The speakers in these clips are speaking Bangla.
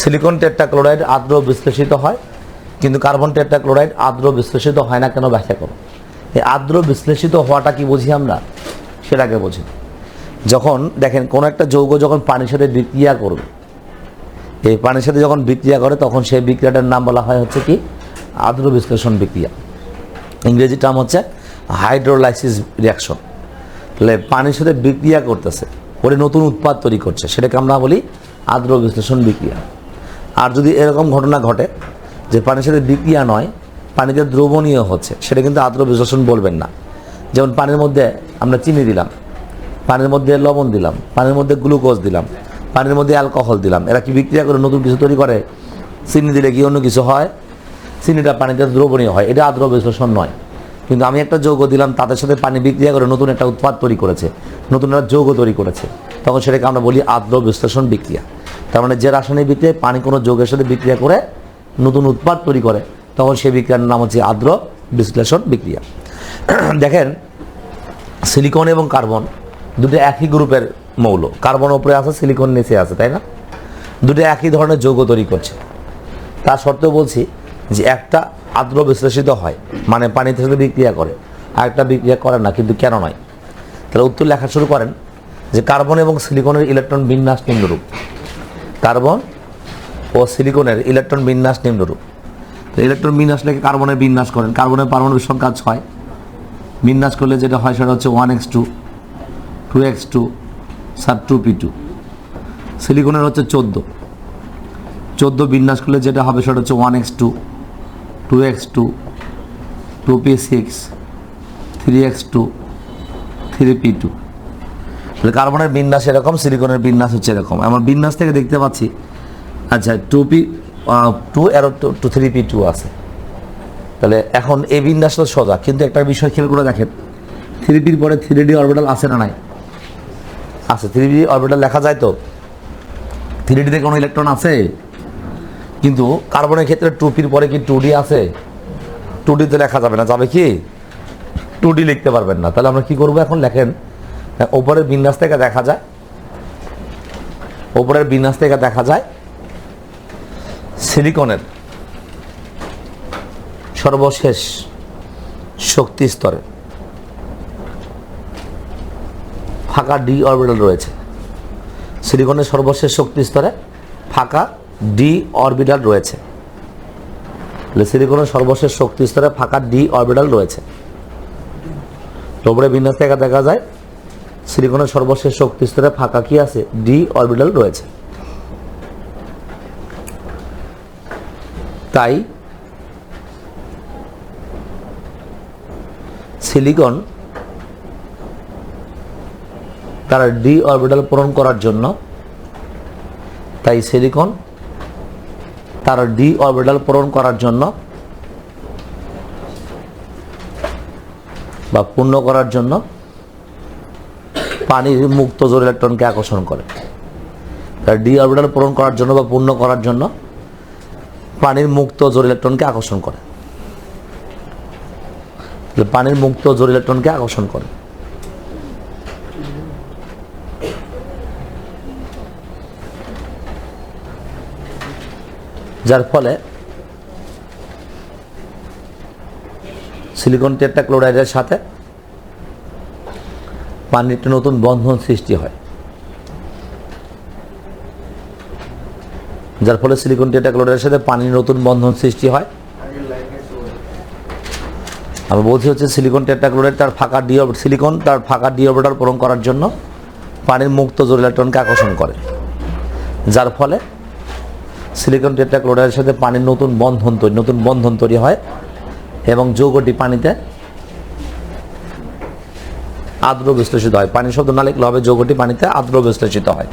সিলিকন টেট্রাক্লোরাইড আর্দ্র বিশ্লেষিত হয়, কিন্তু কার্বন টেট্রাক্লোরাইড আর্দ্র বিশ্লেষিত হয় না কেন ব্যাখ্যা করো? এই আর্দ্র বিশ্লেষিত হওয়াটা কি বুঝি আমরা? সেটাকে বুঝি। যখন দেখেন কোনো একটা যৌগ যখন পানির সাথে বিক্রিয়া করবে, এই পানির সাথে যখন বিক্রিয়া করে, তখন সেই বিক্রিয়াটার নাম বলা হয় হচ্ছে কি? আর্দ্র বিশ্লেষণ বিক্রিয়া। ইংরেজি টার্ম হচ্ছে হাইড্রোলাইসিস রিয়াকশন তাহলে পানির সাথে বিক্রিয়া করতেছে, করে নতুন উৎপাদ তৈরি করছে, সেটাকে আমরা বলি আর্দ্র বিশ্লেষণ বিক্রিয়া। আর যদি এরকম ঘটনা ঘটে যে পানির সাথে বিক্রিয়া নয়, পানিতে দ্রবণীয় হচ্ছে, সেটা কিন্তু আর্দ্র বিশ্লেষণ বলবেন না। যেমন পানির মধ্যে আমরা চিনি দিলাম, পানির মধ্যে লবণ দিলাম, পানির মধ্যে গ্লুকোজ দিলাম, পানির মধ্যে অ্যালকোহল দিলাম, এরা কি বিক্রিয়া করে নতুন কিছু তৈরি করে? চিনি দিলে কি অন্য কিছু হয়? চিনিটা পানিতে দ্রবণীয় হয়, এটা আর্দ্র বিশ্লেষণ নয়। কিন্তু আমি একটা যৌগ দিলাম, তাদের সাথে পানি বিক্রিয়া করে নতুন একটা উৎপাদ তৈরি করেছে, নতুন একটা যৌগ তৈরি করেছে, তখন সেটাকে আমরা বলি আর্দ্র বিশ্লেষণ বিক্রিয়া। তার মানে যে রাসায়নিক বিক্রিয়ায় পানি কোনো যোগের সাথে বিক্রিয়া করে নতুন উৎপাদ তৈরি করে, তখন সেই বিক্রিয়ার নাম হচ্ছে আর্দ্র বিশ্লেষণ বিক্রিয়া। দেখেন, সিলিকন এবং কার্বন দুটো একই গ্রুপের মৌল। কার্বন ওপরে আছে, সিলিকন নিচে আছে, তাই না? দুটো একই ধরনের যৌগ তৈরি করছে। তা সত্ত্বেও বলছি যে একটা আর্দ্র বিশ্লেষিত হয় মানে পানিতে সাথে বিক্রিয়া করে, আর একটা বিক্রিয়া করে না, কিন্তু কেন নয়? তাহলে উত্তর লেখা শুরু করেন যে কার্বন এবং সিলিকনের ইলেকট্রন বিন্যাস নিম্নরূপ। কার্বন ও সিলিকনের ইলেকট্রন বিন্যাস নিম্নরূপ। ইলেকট্রন বিন্যাস লেখে কার্বনের বিন্যাস করেন? কার্বনের পারমাণবিক সংখ্যা ছয়। বিন্যাস করলে যেটা হয় সেটা হচ্ছে one X two two X two সাত টু পি টু সিলিকনের হচ্ছে চোদ্দ। চোদ্দ বিন্যাস করলে যেটা হবে সেটা হচ্ছে one x two two x two two p six three x two three p two কার্বনের বিন্যাস এরকম, সিলিকনের বিন্যাস হচ্ছে এরকম। আমার বিন্যাস থেকে দেখতে পাচ্ছি। আচ্ছা two p two arrow two three p two আছে। তাহলে এখন এই বিন্যাস তো সোজা, কিন্তু একটা বিষয় খেয়াল করে দেখেন। থ্রি পির পরে থ্রি ডি অরবিটাল আছে না নাই? আছে থ্রি ডি অরবিটাল লেখা যায় তো? থ্রি ডিতে কোনো ইলেকট্রন আছে? কিন্তু কার্বনের ক্ষেত্রে টু পির পরে কি টু ডি আছে? টু ডিতে লেখা যাবে না, যাবে কি? টু ডি লিখতে পারবেন না। তাহলে আমরা কি করব এখন? লেখেন ওপরের বিন্যাস থেকে দেখা যায়। ওপরের বিন্যাস থেকে দেখা যায় সিলিকনের সর্বশেষ শক্তি স্তরে। ফাঁকা ডি অরবিটাল রয়েছে। সিলিকনের সর্বশেষ শক্তি স্তরে ফাঁকা ডি অরবিটাল রয়েছে। সিলিকনের সর্বশেষ শক্তি স্তরে ফাঁকা ডি অরবিটাল রয়েছে। ওপরে বিন্যাস থেকে দেখা যায় সিলিকনের সর্বশেষ শক্তি স্তরে ফাঁকা কি আছে? ডি অরবিটাল রয়েছে। তাই সিলিকন তার ডি অরবিটাল পূরণ করার জন্য, তাই সিলিকন তার ডি অরবিটাল পূরণ করার জন্য বা পূর্ণ করার জন্য পানির মুক্ত জোর ইলেকট্রনকে আকর্ষণ করে। তার ডি অরবিটাল পূরণ করার জন্য বা পূর্ণ করার জন্য পানির মুক্ত জোর ইলেকট্রনকে আকর্ষণ করে। পানির মুক্ত জোর ইলেকট্রনকে আকর্ষণ করে। যার ফলে সিলিকন টেট্রাক্লোরাইডের সাথে পানির নতুন বন্ধন সৃষ্টি হয়। যার ফলে সিলিকন টেট্রাক্লোরাইডের সাথে পানির নতুন বন্ধন সৃষ্টি হয়। আমি বলছি হচ্ছে সিলিকন টেট্রাক্লোরাইড তার ফাঁকা ডি সিলিকন তার ফাঁকা ডি পূরণ করার জন্য পানির মুক্ত জোর ইলেকট্রনকে আকর্ষণ করে। যার ফলে সিলিকন টেট্রাক্লোরাইডের সাথে পানির নতুন বন্ধন তৈরি নতুন বন্ধন তৈরি হয় এবং যৌগটি পানিতে আর্দ্র বিশ্লেষিত হয়। পানি শব্দ না লিখলে হবে যৌগটি পানিতে আর্দ্র বিশ্লেষিত হয়।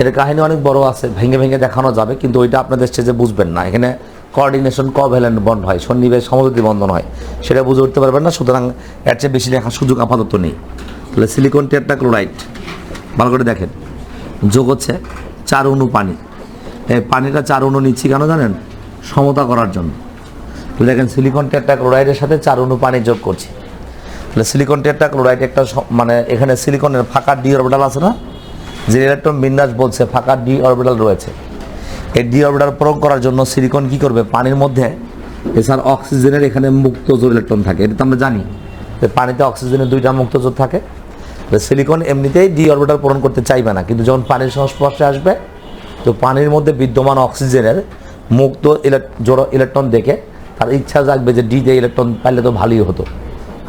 এর কাহিনী অনেক বড় আছে, ভেঙে ভেঙে দেখানো যাবে, কিন্তু ওইটা আপনাদের স্টেজে বুঝবেন না। এখানে কোঅর্ডিনেশন কভ্যালেন্ট বন্ড হয়, সন্নিবেশ সমবর্তী বন্ধন হয়। সেটা বুঝে উঠতে পারবেন না, সুতরাং এর চেয়ে বেশি দেখার সুযোগ আপাতত নেই। তাহলে সিলিকন টেট্রাক্লোরাইড ভালো করে দেখেন। যোগ হচ্ছে চার অণু পানি। এই পানিটা চার অণু নিচ্ছি কেন জানেন? সমতা করার জন্য। দেখেন সিলিকন টেট্রাক্লোরাইডের সাথে চার অণু পানি যোগ করছি। সিলিকন টেট্রাক্লোরাইড একটা মানে এখানে সিলিকনের ফাঁকা ডি অরবিটাল আছে না? যে ইলেকট্রন বিন্যাস বলছে, ফাঁকা ডি অরবিটাল রয়েছে। এই ডি অরবিটাল পূরণ করার জন্য সিলিকন কি করবে? পানির মধ্যে এছাড়া অক্সিজেনের এখানে মুক্ত জোর ইলেকট্রন থাকে। এটা তো আমরা জানি যে পানিতে অক্সিজেনের দুইটা মুক্ত জোর থাকে। সিলিকন এমনিতেই ডি অরবিটাল পূরণ করতে চাইবে না। কিন্তু যখন পানির সংস্পর্শে আসবে, তো পানির মধ্যে বিদ্যমান অক্সিজেনের মুক্ত ইলেক- জোড় ইলেকট্রন দেখে তার ইচ্ছা জাগবে যে ডিতে ইলেকট্রন পাইলে তো ভালোই হতো।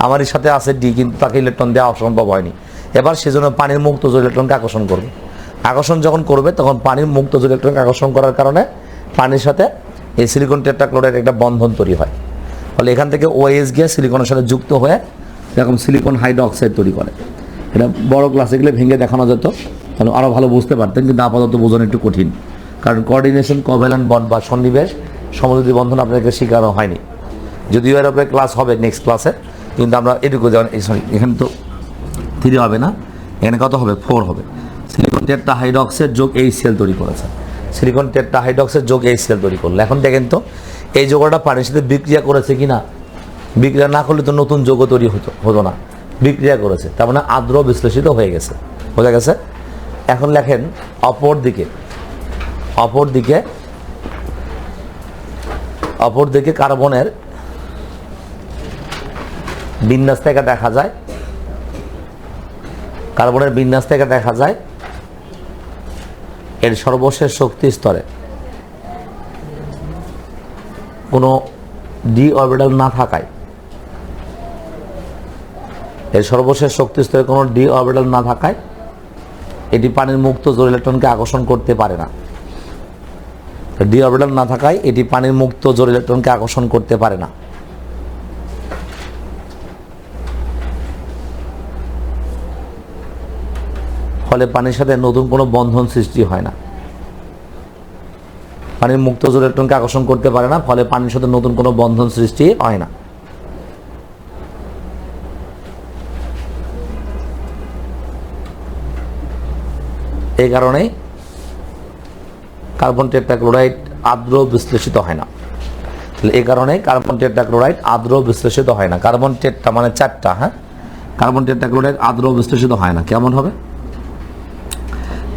আমারই সাথে আছে ডি, কিন্তু তাকে ইলেকট্রন দেওয়া অসম্ভব হয়নি। এবার সেজন্য পানির মুক্ত জোর ইলেকট্রনকে আকর্ষণ করবে। আকর্ষণ যখন করবে, তখন পানির মুক্ত জোর ইলেকট্রনকে আকর্ষণ করার কারণে পানির সাথে এই সিলিকন টেট্রাক্লোরাইড একটা বন্ধন তৈরি হয়। ফলে এখান থেকে ওএস গিয়ে সিলিকনের সাথে যুক্ত হয়ে এরকম সিলিকন হাইড্রোক্সাইড তৈরি করে। এটা বড় ক্লাসে গেলে ভেঙে দেখানো যেত, তাহলে আরও ভালো বুঝতে পারতেন, কিন্তু আপাতত বোঝানো একটু কঠিন। কারণ কোঅর্ডিনেশন কভ্যালেন্ট বন্ড বা সন্নিবেশ সমুদ্রী বন্ধন আপনাদেরকে শেখানো হয়নি। যদিও এর উপরে ক্লাস হবে নেক্সট ক্লাসে কিন্তু আমরা এটুকু যেমন সরি এখানে তো থ্রি হবে না, এখানে কত হবে? ফোর হবে। সিলিকন টেট্টা হাইড্রক্সের যোগ এই সেল তৈরি করেছে। সিলিকন টেট্টা হাইড্রক্সের যোগ এই সেল তৈরি করল। এখন দেখেন তো, এই যোগটা পানির সাথে বিক্রিয়া করেছে কি না বিক্রিয়া না করলে তো নতুন যোগ তৈরি হতো হতো না। বিক্রিয়া করেছে, তার মানে আদ্র বিশ্লেষিত হয়ে গেছে। বোঝা গেছে? এখন লেখেন অপর দিকে অপর দিকে অপর দিকে কার্বনের বিন্যাস থেকে দেখা যায়। কার্বনের বিন্যাস থেকে দেখা যায়। এর সর্বশেষ শক্তি স্তরে। কোনো ডি অরবিটাল না থাকায়। এর সর্বশেষ শক্তি স্তরে কোনো ডি অরবিটাল না থাকায় এটি পানির মুক্ত জোর ইলেকট্রনকে আকর্ষণ করতে পারে না। ডি অরবিটাল না থাকায় এটি পানির মুক্ত জোর ইলেকট্রনকে আকর্ষণ করতে পারে না। ফলে পানির সাথে নতুন কোনো বন্ধন সৃষ্টি হয় না। পানির মুক্ত ইলেকট্রনকে আকর্ষণ করতে পারে না, ফলে পানির সাথে নতুন কোনো বন্ধন সৃষ্টি হয় না। এই কারণেই কার্বন টেট্রাক্লোরাইড আর্দ্র বিশ্লেষিত হয় না। তাহলে এই কারণে কার্বন টেট্রাক্লোরাইড আর্দ্র বিশ্লেষিত হয় না। কার্বন টেট্রা মানে চারটা হ্যাঁ? কার্বন টেট্রাক্লোরাইড আর্দ্র বিশ্লেষিত হয় না। কেমন হবে?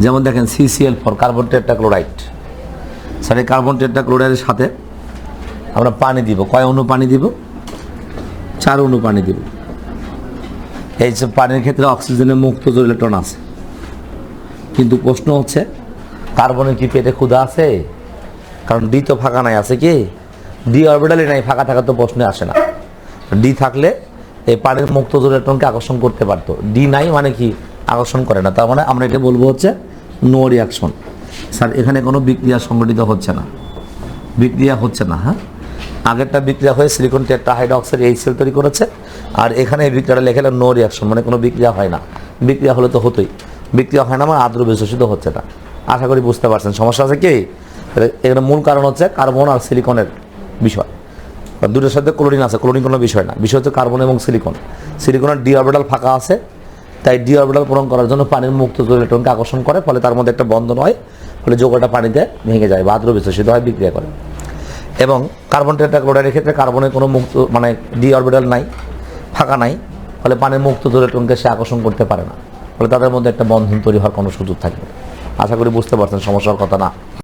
যেমন দেখেন CCl for carbon tetrachloride sir carbon টেট্রাক্লোরাইডের সাথে আমরা পানি দিব। কয় অণু পানি দিব? চার অণু পানি দিব। এই যে পানির ক্ষেত্রে অক্সিজেনের মুক্ত ইলেকট্রন আছে। কিন্তু প্রশ্ন হচ্ছে, কার্বনের কি পেটে ক্ষুধা আছে? কারণ ডি তো ফাঁকা নাই, আছে কি? ডি অরবিটালই নাই, ফাঁকা থাকা তো প্রশ্নে আসে না। ডি থাকলে এই পানির মুক্ত ইলেকট্রনকে আকর্ষণ করতে পারতো। ডি নাই মানে কি? আকর্ষণ করে না। তার মানে আমরা এটা বলব হচ্ছে নো রিয়াকশন স্যার, এখানে কোনো বিক্রিয়া সংগঠিত হচ্ছে না। বিক্রিয়া হচ্ছে না হ্যাঁ? আগেরটা বিক্রিয়া হয়ে সিলিকন টেট্রাহাইড্রক্সাইড এই সেল তৈরি করেছে, আর এখানে এই বিক্রিয়াটা লেখে নো রিয়াকশন মানে কোনো বিক্রিয়া হয় না। বিক্রিয়া হলে তো হতোই। বিক্রিয়া হয় না মানে আদ্র বিশ্বসিত হচ্ছে না। আশা করি বুঝতে পারছেন। সমস্যা আছে কি? এখানে মূল কারণ হচ্ছে কার্বন আর সিলিকনের বিষয়। দুটোর সাথে ক্লোরিন আছে ক্লোরিন কোনো বিষয় না। বিষয় হচ্ছে কার্বন এবং সিলিকন সিলিকনের ডি অরবিটাল ফাঁকা আছে তাই ডি অরবিটাল পূরণ করার জন্য পানির মুক্ত জল ইলেকট্রনকে আকর্ষণ করে, ফলে তার মধ্যে একটা বন্ধন হয়, ফলে যৌগটা পানিতে ভেঙে যায় বা আদ্র বিশ্লেষিত হয়, বিক্রিয়া করে এবং কার্বন টেট্রাক্লোরাইডের ক্ষেত্রে কার্বনের কোনো মুক্ত মানে ডি অরবিটাল নাই, ফাঁকা নাই, ফলে পানির মুক্ত জল ইলেকট্রনকে সে আকর্ষণ করতে পারে না, ফলে তাদের মধ্যে একটা বন্ধন তৈরি হওয়ার কোনো সুযোগ থাকবে না। আশা করি বুঝতে পারছেন, সমস্যার কথা না